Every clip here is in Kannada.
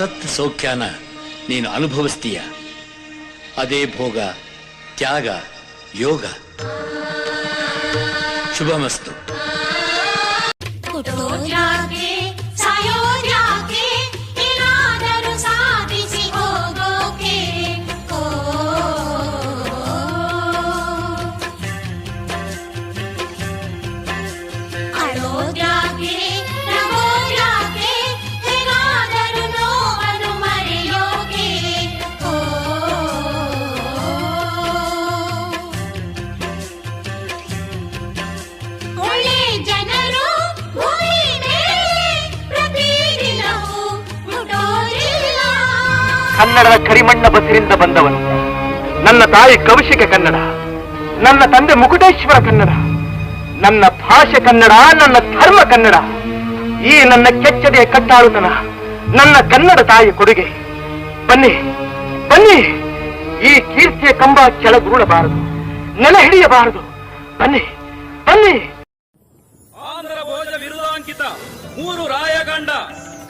ಸತ್ ಸೌಖ್ಯಾನ ನೀನು ಅನುಭವಿಸ್ತೀಯ. ಅದೇ ಭೋಗ ತ್ಯಾಗ ಯೋಗ. ಶುಭಮಸ್ತು. ಕನ್ನಡದ ಕರಿಮಣ್ಣ ಬಸಿರಿಂದ ಬಂದವನು. ನನ್ನ ತಾಯಿ ಕೌಶಿಕ ಕನ್ನಡ, ನನ್ನ ತಂದೆ ಮುಕುಟೇಶ್ವರ ಕನ್ನಡ, ನನ್ನ ಭಾಷೆ ಕನ್ನಡ, ನನ್ನ ಧರ್ಮ ಕನ್ನಡ, ಈ ನನ್ನ ಕೆಚ್ಚದೆಯ ಕಟ್ಟಾಳುತನ, ನನ್ನ ಕನ್ನಡ ತಾಯಿ ಕೊಡುಗೆ. ಬನ್ನಿ ಬನ್ನಿ, ಈ ಕೀರ್ತಿಯ ಕಂಬ ಕೆಳಗೂಡಬಾರದು ನೆಲ ಹಿಡಿಯಬಾರದು. ಬನ್ನಿ ಬನ್ನಿ. ಆಂಧ್ರ ಭೋಜ ವಿರುದಾಂಕಿತ ಮೂರು ರಾಯಗಂಡ,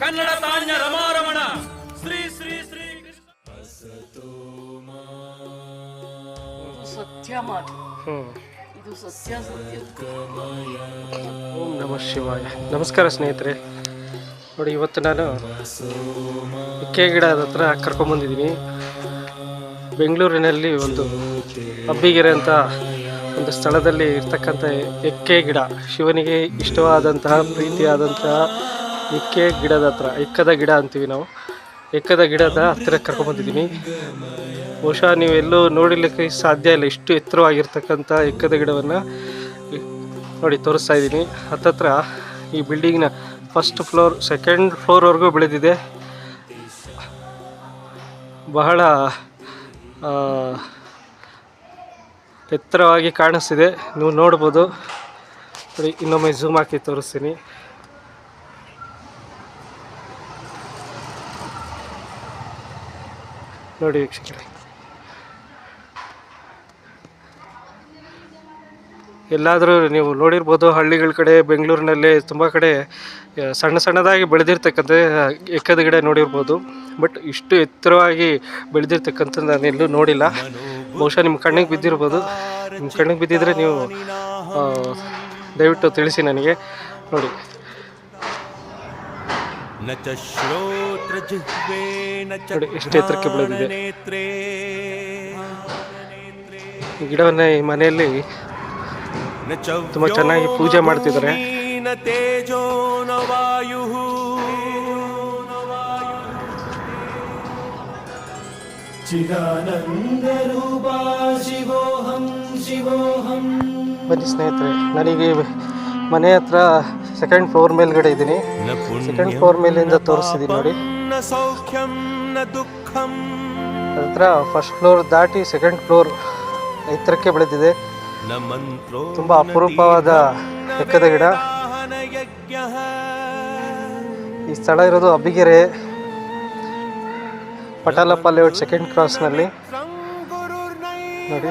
ಕನ್ನಡ ತಾಣ್ಯ ರಮಾರಮಣ. ಸತ್ಯ ಮಾತು ಇದು ಸತ್ಯ ಸತ್ಯ ಓಂ ನಮಃ ಶಿವಾಯ. ನಮಸ್ಕಾರ ಸ್ನೇಹಿತರೆ. ನೋಡಿ ಇವತ್ತು ನಾನು ಇಕ್ಕೆ ಗಿಡದ ಹತ್ರ ಕರ್ಕೊಂಬಂದಿದ್ದೀನಿ ಬೆಂಗಳೂರಿನಲ್ಲಿ ಒಂದು ಅಬ್ಬಿಗೆರೆ ಅಂತ ಒಂದು ಸ್ಥಳದಲ್ಲಿ ಇರ್ತಕ್ಕಂಥ ಎಕ್ಕೆ ಗಿಡ. ಶಿವನಿಗೆ ಇಷ್ಟವಾದಂತಹ ಪ್ರೀತಿಯಾದಂತಹ ಎಕ್ಕೆ ಗಿಡದ ಹತ್ರ ಎಕ್ಕದ ಗಿಡ ಅಂತೀವಿ ನಾವು. ಎಕ್ಕದ ಗಿಡದ ಹತ್ತಿರ ಕರ್ಕೊಂಬಂದಿದ್ದೀನಿ ಬಹುಶಃ ನೀವೆಲ್ಲೂ ನೋಡಿಲಿಕ್ಕೆ ಸಾಧ್ಯ ಇಲ್ಲ. ಇಷ್ಟು ಎತ್ತರವಾಗಿರ್ತಕ್ಕಂಥ ಎಕ್ಕದ ಗಿಡವನ್ನು ನೋಡಿ, ತೋರಿಸ್ತಾ ಇದ್ದೀನಿ. ಹತ್ತತ್ರ ಈ ಬಿಲ್ಡಿಂಗ್ನ ಫಸ್ಟ್ ಫ್ಲೋರ್, ಸೆಕೆಂಡ್ ಫ್ಲೋರ್ವರೆಗೂ ಬೆಳೆದಿದೆ. ಬಹಳ ಎತ್ತರವಾಗಿ ಕಾಣಿಸ್ತಿದೆ. ನೀವು ನೋಡ್ಬೋದು. ನೋಡಿ, ಇನ್ನೊಮ್ಮೆ ಝೂಮ್ ಹಾಕಿ ತೋರಿಸ್ತೀನಿ. ನೋಡಿ ವೀಕ್ಷಕರೇ. ಎಲ್ಲಾದರೂ ನೀವು ನೋಡಿರ್ಬೋದು ಹಳ್ಳಿಗಳ ಕಡೆ ಬೆಂಗಳೂರಿನಲ್ಲಿ ತುಂಬ ಕಡೆ ಸಣ್ಣ ಸಣ್ಣದಾಗಿ ಬೆಳೆದಿರ್ತಕ್ಕಂಥ ಎಕ್ಕದ ಗಿಡ ನೋಡಿರ್ಬೋದು. ಬಟ್ ಇಷ್ಟು ಎತ್ತರವಾಗಿ ಬೆಳೆದಿರ್ತಕ್ಕಂಥದ್ದು ನಾನು ಎಲ್ಲೂ ನೋಡಿಲ್ಲ. ಬಹುಶಃ ನಿಮ್ಮ ಕಣ್ಣಿಗೆ ಬಿದ್ದಿರ್ಬೋದು. ನಿಮ್ಮ ಕಣ್ಣಿಗೆ ಬಿದ್ದಿದ್ರೆ ನೀವು ದಯವಿಟ್ಟು ತಿಳಿಸಿ ನನಗೆ. ನೋಡಿ. ನೋಡಿ ಎಷ್ಟು ಎತ್ತರಕ್ಕೆ ಬೆಳೆದಿದೆ. ಗಿಡವನ್ನು ಈ ಮನೆಯಲ್ಲಿ ತುಂಬ ಚೆನ್ನಾಗಿ ಪೂಜೆ ಮಾಡ್ತಿದ್ದಾರೆ. ಬನ್ನಿ ಸ್ನೇಹಿತರೆ ನನಗೆ ಮನೆ ಹತ್ರ ಸೆಕೆಂಡ್ ಫ್ಲೋರ್ ಮೇಲ್ಗಡೆ ಇದ್ದೀನಿ. ಸೆಕೆಂಡ್ ಫ್ಲೋರ್ ಮೇಲಿಂದ ತೋರಿಸಿದೀನಿ ನೋಡಿ. ನಂತರ ಫಸ್ಟ್ ಫ್ಲೋರ್ ದಾಟಿ ಸೆಕೆಂಡ್ ಫ್ಲೋರ್ ಎತ್ತರಕ್ಕೆ ಬೆಳೆದಿದೆ. ತುಂಬಾ ಅಪರೂಪವಾದ ಎಕ್ಕದ ಗಿಡ. ಈ ಸ್ಥಳ ಇರೋದು ಅಬ್ಬಿಗೆರೆ ಪಟಾಲಪ್ಪ ಲೇಔಟ್ ಸೆಕೆಂಡ್ ಕ್ರಾಸ್ನಲ್ಲಿ ನೋಡಿ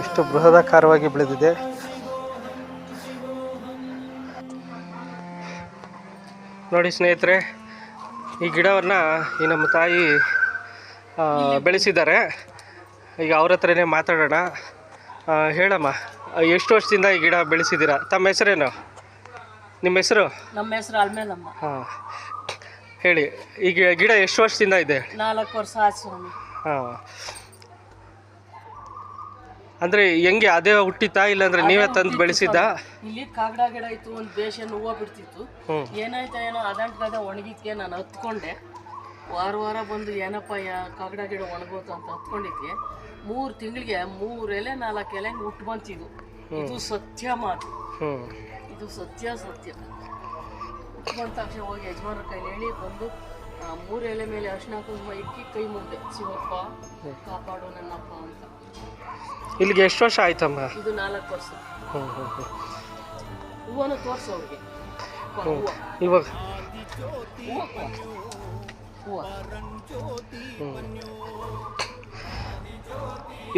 ಎಷ್ಟು ಬೃಹದಾಕಾರವಾಗಿ ಬೆಳೆದಿದೆ. ನೋಡಿ ಸ್ನೇಹಿತರೆ ಈ ಗಿಡವನ್ನು ಈ ನಮ್ಮ ತಾಯಿ ಬೆಳೆಸಿದ್ದಾರೆ. ಈಗ ಅವ್ರ ಹತ್ರನೇ ಮಾತಾಡೋಣ. ಹೇಳಮ್ಮ ಎಷ್ಟು ವರ್ಷದಿಂದ ಈ ಗಿಡ ಬೆಳೆಸಿದ್ದೀರಾ? ತಮ್ಮ ಹೆಸರೇನು? ನಿಮ್ಮ ಹೆಸರು? ನಮ್ಮ ಹೆಸರು ಅಲ್ಮೇಲಮ್ಮ. ಹಾಂ. ಹೇಳಿ ಈ ಗಿ- ಗಿಡ ಎಷ್ಟು ವರ್ಷದಿಂದ ಇದೆ? ನಾಲ್ಕು ವರ್ಷ ಆಯ್ತು ಸ್ವಾಮಿ. ಹಾಂ. ಅಂದರೆ ಹೆಂಗೆ ಅದೇ ಹುಟ್ಟಿತಾ ಇಲ್ಲಾಂದ್ರೆ ನೀವೇ ತಂದು ಬೆಳೆಸಿದ್ದ? ಇಲ್ಲಿ ಕಾಗಡ ಗಿಡ ಇತ್ತು ಒಂದು ದೇಶ ಹೂವು ಬಿಡ್ತಿತ್ತು. ಏನಾಯ್ತು ಏನೋ ಅದಂಟದ ಒಣಗಿದ್ಕೆ ನಾನು ಹತ್ಕೊಂಡೆ. ವಾರ ವಾರ ಬಂದು ಏನಪ್ಪ ಯಾ ಕಾಗಡ ಗಿಡ ಒಣಗೋತು ಅಂತ ಹತ್ಕೊಂಡಿದ್ಕೆ. ಮೂರು ತಿಂಗಳಿಗೆ ಮೂರು ಎಲೆ ನಾಲ್ಕು ಎಲೆ ಹುಟ್ಟು ಬಂತಿದ್ವು ಇದು. ಸತ್ಯ ಮಾತು. ಇದು ಸತ್ಯ ಸತ್ಯ. ಹುಟ್ಟು ಬಂದ ತಕ್ಷಣ ಹೋಗಿ ಯಜಮಾನ್ರ ಕೈಲಿ ಹೇಳಿ ಬಂದು ಮೂರು ಎಲೆ ಮೇಲೆ ಅರ್ಶಿನ ಕುಂಕುಮ ಇಕ್ಕಿ ಕೈ ಮುಗ್ದೆ. ಶಿವಪ್ಪ ಕಾಪಾಡು ನನ್ನಪ್ಪ ಅಂತ. ಇಲ್ಲಿಗೆ ಎಷ್ಟು ವರ್ಷ ಆಯ್ತಮ್ಮ? ಇದು ನಾಲ್ಕು ವರ್ಷ. ಹೂವನ್ನು ತೋರಿಸು ಹ್ಞೂ ಹೂವನು ತೋರ್ಸು ಅವ್ರಿಗೆ. ಇವಾಗ? ಹೂವ ಹೂವ.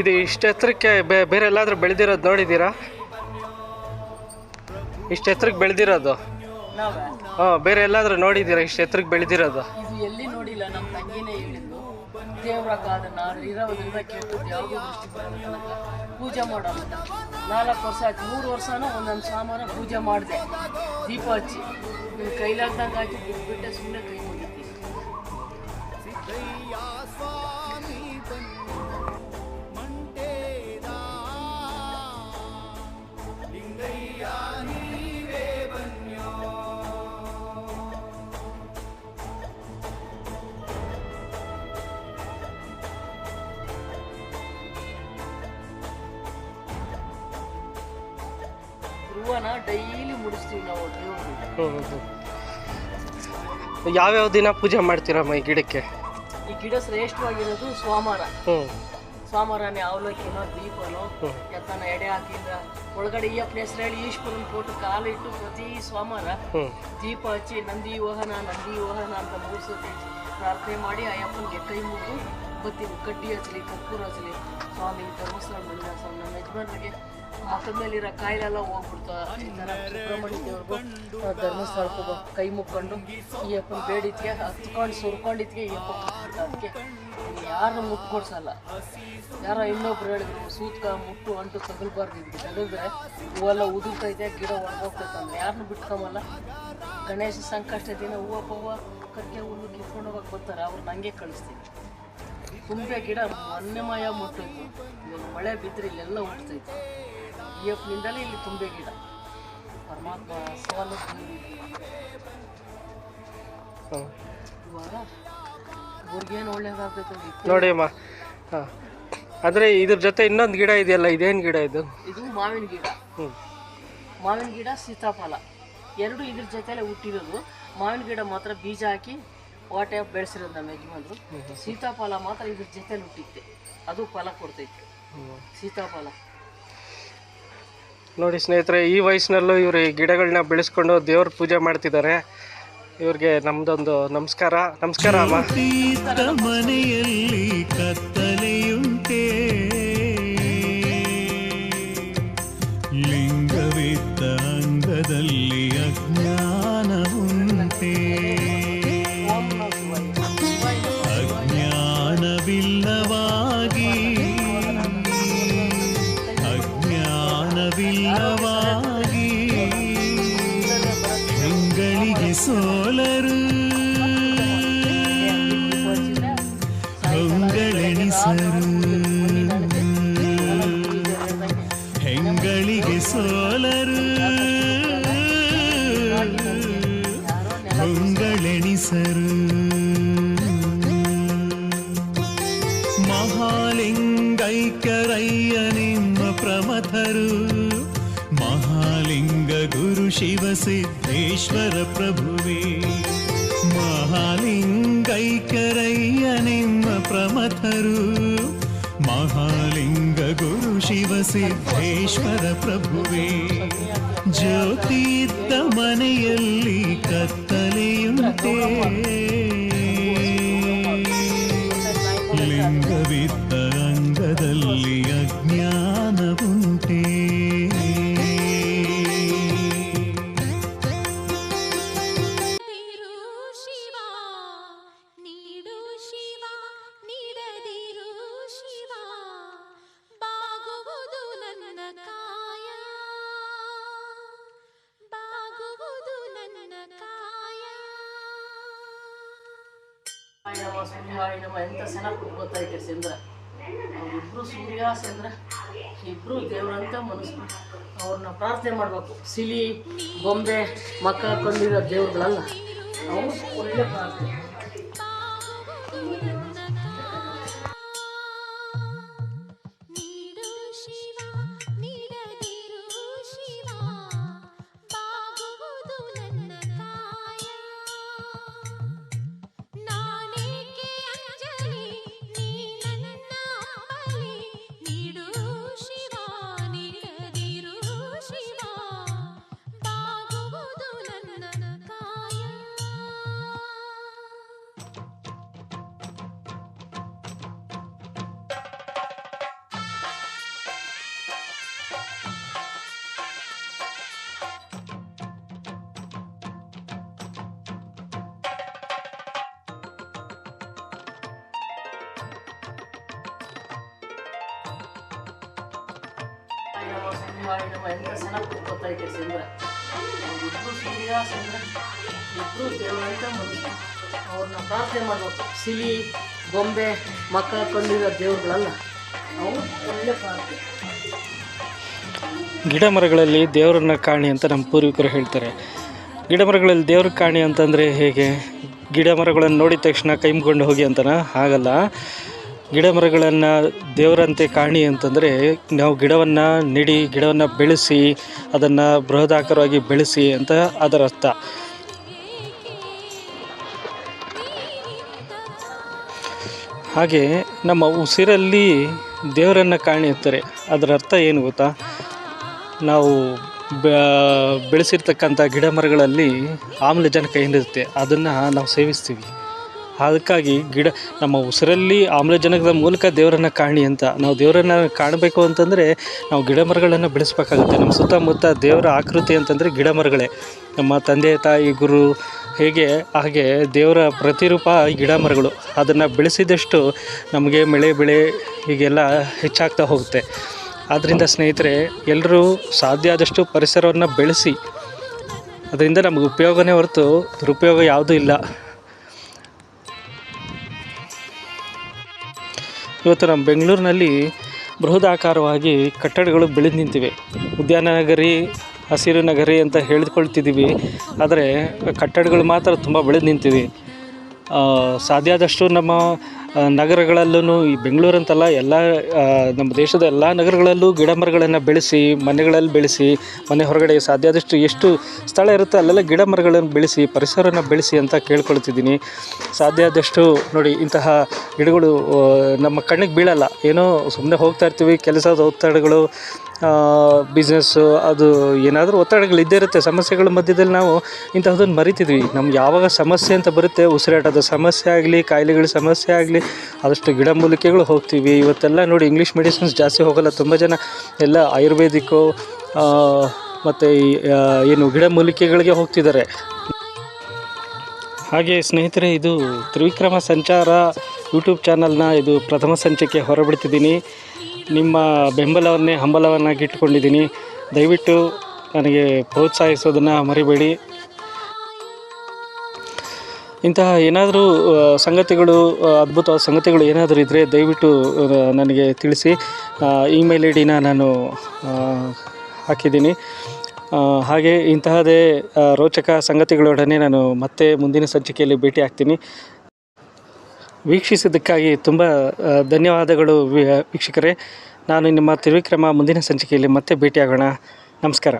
ಇದು ಇಷ್ಟು ಎತ್ತರಕ್ಕೆ ಬೇರೆ ಎಲ್ಲಾದರೂ ಬೆಳೆದಿರೋದು ನೋಡಿದ್ದೀರಾ? ಇಷ್ಟು ಎತ್ತರಕ್ಕೆ ಬೆಳೆದಿರೋದು. ಹಾಂ ಬೇರೆ ಎಲ್ಲಾದರೂ ನೋಡಿದ್ದೀರಾ ಇಷ್ಟು ಎತ್ತರಕ್ಕೆ ಬೆಳೆದಿರೋದು? ಎಲ್ಲಿ ನೋಡಿಲ್ಲ ನಮ್ಮ ತಂಗಿನೇ ಹೇಳಿದ್ದು. ದೇವ್ರ ಕಾದನ್ನ ಇರೋದ್ರಿಂದ ಕೆಟ್ಟದ್ದು ಯಾವುದು ದೃಷ್ಟಿ ಬರಲ್ಲ ತನಕ ಪೂಜೆ ಮಾಡೋಣ ನಾಲ್ಕು ವರ್ಷ ಆಯ್ತು ಮೂರು ವರ್ಷನೂ ಒಂದೊಂದು ಸಾಮಾನು ಪೂಜೆ ಮಾಡಿದೆ. ದೀಪ ಹಚ್ಚಿ ಕೈಲಾಗ್ದಂಗೆ ಹಾಕಿ ಬಿಟ್ಬಿಟ್ಟೆ ಸುಮ್ಮನೆ ಕೈ ಹೂವನ ಡೈಲಿ ಮುಡಿಸ್ತೀವಿ ನಾವು ದೇವ್ರಿಗೆ ಹ್ಞೂ ಯಾವ್ಯಾವ ದಿನ ಪೂಜೆ ಮಾಡ್ತೀರಮ್ಮ ಈ ಗಿಡಕ್ಕೆ? ಈ ಗಿಡ ಶ್ರೇಷ್ಠವಾಗಿರೋದು ಸೋಮವಾರ. ಸೋಮವಾರನೇ ಅವಲಕ್ಕಿನೋ ದೀಪನೋ ಹ್ಮ್. ಎತ್ತನ ಎಡೆ ಹಾಕಿದ್ರ ಒಳಗಡೆ ಈ ಹೆಸರು ಹೇಳಿ ಈಶ್ವರನ್ ಫೋಟೋ ಕಾಲು ಇಟ್ಟು ಪ್ರತಿ ಸೋಮವಾರ ದೀಪ ಹಚ್ಚಿ ನಂದಿ ವಾಹನ ನಂದಿ ವಾಹನ ಅಂತ ಮೂರು ಸತಿ ಪ್ರಾರ್ಥನೆ ಮಾಡಿ ಆ ಅಪ್ಪನಿಗೆ ಕೈ ಮುಗಿದು ಬತ್ತಿ ಕಡ್ಡಿ ಹಚ್ಚಲಿ ಕರ್ಪೂರ ಹಚ್ಚಲಿ. ಸ್ವಾಮಿ ಧರ್ಮಸ್ಥಳ ಮಂದಿರ ಸ್ವಾಮಿ ನಮ್ಮ ಯಜಮಾನರಿಗೆ ಮಕ್ಕದ ಕಾಯಿಲೆ ಕಾಯಿಲೆಲ್ಲ ಹೋಗ್ಬಿಡ್ತಾರೆ ಈ ಸುಬ್ರಹ್ಮಣ್ಯ ಕೈ ಮುಕ್ಕೊಂಡು ಈ ಅಪ್ಪನ ಬೇಡಿದ್ಕೆ, ಹತ್ಕೊಂಡು ಸುರ್ಕೊಂಡಿದ್ಕೆ ಈ ಅಪ್ಪ. ಅದಕ್ಕೆ ಯಾರು ಮುಟ್ಕೊಡ್ಸಲ್ಲ ಯಾರೋ ಇನ್ನೊಬ್ರು ಹೇಳಿದ್ರು, ಸೂತ್ಕ ಮುಟ್ಟು ಅಂಟು ತಗಲ್ಬಾರ್ದು ಇದಕ್ಕೆ ತಗಲ್ದ್ರೆ ಹೂವೆಲ್ಲ ಉದುರ್ತೈತೆ ಗಿಡ ಒಣಗೋಗ್ತೈತೆ ಯಾರನ್ನು ಬಿಟ್ಕೊಂಬಲ್ಲ ಗಣೇಶ ಸಂಕಷ್ಟ ದಿನ ಹೂವು ಪೂವ ಕಕ್ಕೆ ಹುಲ್ಲು ಕಿತ್ಕೊಂಡು ಹೋಗಕ್ಕೆ ಬರ್ತಾರೆ ಅವ್ರು ನಂಗೆ ಕಳಿಸ್ತೀನಿ. ತುಂಬೆ ಗಿಡ ಮೊನ್ನೆ ಮಾಯ ಮುಟ್ಟೋಯ್ತು. ಇವಾಗ ಮಳೆ ಬಿದ್ದರೆ ಇಲ್ಲೆಲ್ಲ ಹುಟ್ಟೈತೆ ನಿಂದಲೇ ಇಲ್ಲಿ ತುಂಬೆ ಗಿಡ. ಪರಮಾತ್ಮ ಸವಾಲು. ಇವಾಗ ಊರಿಗೇನು ಒಳ್ಳೇದಾಗ್ತೈತೆ. ನೋಡಿ ಅಮ್ಮ. ಹಾಂ. ಆದರೆ ಇದ್ರ ಜೊತೆ ಇನ್ನೊಂದು ಗಿಡ ಇದೆಯಲ್ಲ ಇದೇನು ಗಿಡ ಇದು? ಇದು ಮಾವಿನ ಗಿಡ. ಮಾವಿನ ಗಿಡ ಸೀತಾಫಲ. ಎರಡು ಇದ್ರ ಜೊತೆಲೆ ಹುಟ್ಟಿರೋದು. ಮಾವಿನ ಗಿಡ ಮಾತ್ರ ಬೀಜ ಹಾಕಿ ವಾಟೆ ಬೆಳೆಸಿರೋದು ನಮ್ಮ ಯಜಮಾನ್ರು. ಸೀತಾಫಲ ಮಾತ್ರ ಇದ್ರ ಜೊತೆಲಿ ಹುಟ್ಟಿತ್ತೆ. ಅದು ಫಲ ಕೊಡ್ತೈತೆ. ಸೀತಾಫಲ. ನೋಡಿ ಸ್ನೇಹಿತರೆ, ಈ ವಯಸ್ಸಿನಲ್ಲೂ ಇವರು ಈ ಗಿಡಗಳನ್ನ ಬೆಳೆಸ್ಕೊಂಡು ದೇವ್ರ ಪೂಜೆ ಮಾಡ್ತಿದ್ದಾರೆ. ಇವ್ರಿಗೆ ನಮ್ದೊಂದು ನಮಸ್ಕಾರ. ನಮಸ್ಕಾರ ಅಮ್ಮ. ಹೆಂಗಳಿಗೆ ಸೋಲರು ಹೊಂಗಳೆಣಿಸರು ಹೆಂಗಳಿಗೆ ಸೋಲರು ಹೊಂಗಳೆಣಿಸರು ಮಹಾಲಿಂಗೈಕ್ಯರಯ್ಯ ನಿಮ್ಮ ಪ್ರಮಥರು ಗುರು ಶಿವ ಸಿದ್ದೇಶ್ವರ ಪ್ರಭುವೇ ಮಹಾಲಿಂಗೈಕ್ಯರಯ್ಯ ನಿಮ್ಮ ಪ್ರಮಥರು ಮಹಾಲಿಂಗ ಗುರು ಶಿವ ಸಿದ್ದೇಶ್ವರ ಪ್ರಭುವೇ ಜ್ಯೋತಿ ಹಾಯ್ ನಮ ಸೂರ್ಯಾಯ ನಮ ಎಂತ ಚೆನ್ನಾಗಿ ಗೊತ್ತಾಯ್ತು ಚಂದ್ರ? ಅವರಿಬ್ರು ಸೂರ್ಯ ಚಂದ್ರ? ಇಬ್ರು ದೇವರಂತ ಮನಸ್ಸು. ಅವ್ರನ್ನ ಪ್ರಾರ್ಥನೆ ಮಾಡಬೇಕು. ಸಿಲಿ, ಗೊಂಬೆ, ಮಕ್ಕ, ಕಂಡಿರೋ ದೇವ್ರುಗಳಲ್ಲ, ಅವರು ಒಳ್ಳೆ ಪ್ರಾರ್ಥನೆ. ಸಿನಿಮಾ ಗಿನಿಮಾ ಎಂತ ಚೆನ್ನಾಗಿ ಕೂತ್ಕೊತೈತೆ ಸಿಂದ್ರ ಇಬ್ಬರು ಸೂರ್ಯ ಚಂದ್ರ ಇಬ್ಬರು ದೇವರಂತ ಅವ್ರನ್ನ ಪ್ರಾರ್ಥನೆ ಮಾಡ್ಬೇಕು ಸಿಲಿ ಗೊಂಬೆ ಮಕ್ಕ ಕಂಡಿರೋ ದೇವ್ರುಗಳಲ್ಲ ಅವು ಒಳ್ಳೆ ಪ್ರಾರ್ಥನೆ ಗಿಡ ಮರಗಳಲ್ಲಿ ದೇವರನ್ನ ಕಾಣಿ ಅಂತ ನಮ್ಮ ಪೂರ್ವಿಕರು ಹೇಳ್ತಾರೆ. ಗಿಡ ಮರಗಳಲ್ಲಿ ದೇವ್ರ ಕಾಣಿ ಅಂತಂದರೆ ಹೇಗೆ? ಗಿಡ ಮರಗಳನ್ನು ನೋಡಿದ ತಕ್ಷಣ ಕೈಮ್ಕೊಂಡು ಹೋಗಿ ಅಂತನಾ? ಹಾಗಲ್ಲ ಗಿಡ ಮರಗಳನ್ನು ದೇವರಂತೆ ಕಾಣಿ ಅಂತಂದರೆ ನಾವು ಗಿಡವನ್ನು ನೆಡಿ, ಗಿಡವನ್ನು ಬೆಳೆಸಿ, ಅದನ್ನು ಬೃಹದಾಕಾರವಾಗಿ ಬೆಳೆಸಿ ಅಂತ ಅದರ ಅರ್ಥ. ಹಾಗೆ ನಮ್ಮ ಉಸಿರಲ್ಲಿ ದೇವರನ್ನು ಕಾಣಿ ಅಂತಾರೆ. ಅದರ ಅರ್ಥ ಏನು ಗೊತ್ತಾ? ನಾವು ಬೆಳೆಸಿರ್ತಕ್ಕಂಥ ಗಿಡ ಮರಗಳಲ್ಲಿ ಆಮ್ಲಜನಕ ಏನಿರುತ್ತೆ, ಅದನ್ನು ನಾವು ಸೇವಿಸ್ತೀವಿ. ಅದಕ್ಕಾಗಿ ಗಿಡ ನಮ್ಮ ಉಸಿರಲ್ಲಿ ಆಮ್ಲಜನಕದ ಮೂಲಕ ದೇವರನ್ನು ಕಾಣಿ ಅಂತ. ನಾವು ದೇವರನ್ನು ಕಾಣಬೇಕು ಅಂತಂದರೆ ನಾವು ಗಿಡ ಮರಗಳನ್ನು ಬೆಳೆಸಬೇಕಾಗುತ್ತೆ. ನಮ್ಮ ಸುತ್ತಮುತ್ತ ದೇವರ ಆಕೃತಿ ಅಂತಂದರೆ ಗಿಡ ಮರಗಳೇ. ನಮ್ಮ ತಂದೆ, ತಾಯಿ, ಗುರು ಹೇಗೆ ಹಾಗೆ ದೇವರ ಪ್ರತಿರೂಪ ಗಿಡ ಮರಗಳು. ಅದನ್ನು ಬೆಳೆಸಿದಷ್ಟು ನಮಗೆ ಮಳೆ, ಬೆಳೆ ಹೀಗೆಲ್ಲ ಹೆಚ್ಚಾಗ್ತಾ ಹೋಗುತ್ತೆ. ಆದ್ದರಿಂದ ಸ್ನೇಹಿತರೆ ಎಲ್ಲರೂ ಸಾಧ್ಯ ಆದಷ್ಟು ಪರಿಸರವನ್ನು ಬೆಳೆಸಿ. ಅದರಿಂದ ನಮಗೆ ಉಪಯೋಗನೇ ಹೊರತು ದುರುಪಯೋಗ ಯಾವುದೂ ಇಲ್ಲ. ಇವತ್ತು ನಮ್ಮ ಬೆಂಗಳೂರಿನಲ್ಲಿ ಬೃಹದಾಕಾರವಾಗಿ ಕಟ್ಟಡಗಳು ಬೆಳೆದು ನಿಂತಿವೆ. ಉದ್ಯಾನ ನಗರಿ, ಹಸಿರು ನಗರಿ ಅಂತ ಹೇಳಿಕೊಳ್ತಿದ್ದೀವಿ. ಆದರೆ ಕಟ್ಟಡಗಳು ಮಾತ್ರ ತುಂಬ ಬೆಳೆದು ನಿಂತಿವೆ. ಸಾಧ್ಯ ಆದಷ್ಟು ನಮ್ಮ ನಗರಗಳಲ್ಲೂ ಈ ಬೆಂಗಳೂರಂತಲ್ಲ ಎಲ್ಲ ನಮ್ಮ ದೇಶದ ಎಲ್ಲ ನಗರಗಳಲ್ಲೂ ಗಿಡ ಮರಗಳನ್ನು ಬೆಳೆಸಿ, ಮನೆಗಳಲ್ಲಿ ಬೆಳೆಸಿ, ಮನೆ ಹೊರಗಡೆ ಸಾಧ್ಯ ಆದಷ್ಟು ಎಷ್ಟು ಸ್ಥಳ ಇರುತ್ತೆ ಅಲ್ಲೆಲ್ಲ ಗಿಡ ಮರಗಳನ್ನು ಬೆಳೆಸಿ, ಪರಿಸರನ ಬೆಳೆಸಿ ಅಂತ ಕೇಳ್ಕೊಳ್ತಿದ್ದೀನಿ. ಸಾಧ್ಯ ಆದಷ್ಟು ನೋಡಿ, ಇಂತಹ ಗಿಡಗಳು ನಮ್ಮ ಕಣ್ಣಿಗೆ ಬೀಳಲ್ಲ. ಏನೋ ಸುಮ್ಮನೆ ಹೋಗ್ತಾ ಇರ್ತೀವಿ, ಕೆಲಸದ ಒತ್ತಡಗಳು ಬಿಸ್ನೆಸ್ಸು ಅದು ಏನಾದರೂ ಒತ್ತಡಗಳು ಇದ್ದೇ ಇರುತ್ತೆ. ಸಮಸ್ಯೆಗಳ ಮಧ್ಯದಲ್ಲಿ ನಾವು ಇಂಥದ್ದನ್ನು ಮರಿತಿದ್ವಿ. ನಮ್ಗೆ ಯಾವಾಗ ಸಮಸ್ಯೆ ಅಂತ ಬರುತ್ತೆ, ಉಸಿರಾಟದ ಸಮಸ್ಯೆ ಆಗಲಿ, ಕಾಯಿಲೆಗಳ ಸಮಸ್ಯೆ ಆಗಲಿ, ಆದಷ್ಟು ಗಿಡಮೂಲಿಕೆಗಳು ಹೋಗ್ತೀವಿ. ಇವತ್ತೆಲ್ಲ ನೋಡಿ ಇಂಗ್ಲೀಷ್ ಮೆಡಿಸಿನ್ಸ್ ಜಾಸ್ತಿ ಹೋಗಲ್ಲ. ತುಂಬ ಜನ ಎಲ್ಲ ಆಯುರ್ವೇದಿಕ್ಕು ಮತ್ತು ಏನು ಗಿಡಮೂಲಿಕೆಗಳಿಗೆ ಹೋಗ್ತಿದ್ದಾರೆ. ಹಾಗೆ ಸ್ನೇಹಿತರೆ, ಇದು ತ್ರಿವಿಕ್ರಮ ಸಂಚಾರ ಯೂಟ್ಯೂಬ್ ಚಾನಲ್ನ ಇದು ಪ್ರಥಮ ಸಂಚಿಕೆ ಹೊರಬಿಡ್ತಿದ್ದೀನಿ. ನಿಮ್ಮ ಬೆಂಬಲವನ್ನೇ, ಹಂಬಲವನ್ನಾಗಿ ಇಟ್ಕೊಂಡಿದ್ದೀನಿ ದಯವಿಟ್ಟು ನನಗೆ ಪ್ರೋತ್ಸಾಹಿಸೋದನ್ನು ಮರಿಬೇಡಿ. ಇಂತಹ ಏನಾದರೂ ಸಂಗತಿಗಳು ಅದ್ಭುತವಾದ ಸಂಗತಿಗಳು ಏನಾದರೂ ಇದ್ದರೆ ದಯವಿಟ್ಟು ನನಗೆ ತಿಳಿಸಿ. ಇಮೇಲ್ ಐ ಡಿನ ನಾನು ಹಾಕಿದ್ದೀನಿ. ಹಾಗೆ ಇಂತಹದೇ ರೋಚಕ ಸಂಗತಿಗಳೊಡನೆ ನಾನು ಮತ್ತೆ ಮುಂದಿನ ಸಂಚಿಕೆಯಲ್ಲಿ ಭೇಟಿ ಆಗ್ತೀನಿ. ವೀಕ್ಷಿಸಿದ್ದಕ್ಕಾಗಿ ತುಂಬ ಧನ್ಯವಾದಗಳು ವೀಕ್ಷಕರೇ. ನಾನು ನಿಮ್ಮ ತ್ರಿವಿಕ್ರಮ. ಮುಂದಿನ ಸಂಚಿಕೆಯಲ್ಲಿ ಮತ್ತೆ ಭೇಟಿಯಾಗೋಣ. ನಮಸ್ಕಾರ.